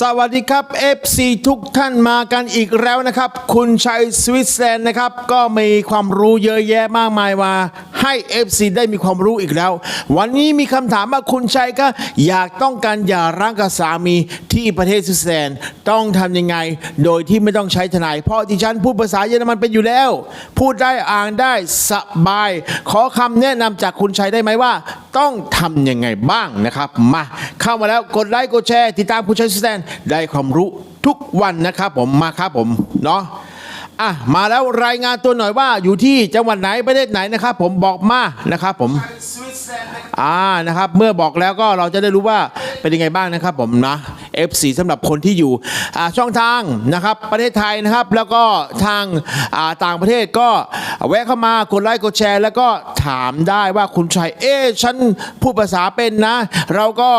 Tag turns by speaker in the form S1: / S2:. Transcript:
S1: สวัสดีครับ FC ทุกท่านมากันอีกแล้วนะครับ คุณชัยสวิตเซอร์แลนด์นะครับ ก็มีความรู้เยอะแยะมากมายมาให้ FC ได้มีความรู้อีกแล้ว วันนี้มีคำถามว่าคุณชัยก็อยากต้องการหย่าร้างกับสามีที่ประเทศสวิตเซอร์แลนด์ต้องทำยังไง โดยที่ไม่ต้องใช้ทนาย เพราะที่ฉันพูดภาษาเยอรมันเป็นอยู่แล้ว พูดได้อ่านได้สบาย ขอคำแนะนำจากคุณชัยได้ไหมว่า ต้องทำยังไงบ้างนะครับ มาเข้ามาแล้วกดไลค์กดแชร์ติดตามคุณชัยสแตนได้ความรู้ทุกวันนะครับผมมาครับผมเนาะอะมาแล้วรายงานตัวหน่อยว่าอยู่ที่จังหวัดไหนประเทศไหนนะครับผมบอกมานะครับผมอ่านะครับ เมื่อบอกแล้วก็เราจะได้รู้ว่าเป็นยังไงบ้างนะครับผมนะ F4 สำหรับคนที่อยู่ช่องทางนะครับประเทศไทยนะครับแล้วก็ทางต่างประเทศก็แวะเข้ามากดไลค์กดแชร์ แล้วก็ถามได้ว่าคุณชัยเอ๊ฉันพูดภาษาเป็นนะ เราก็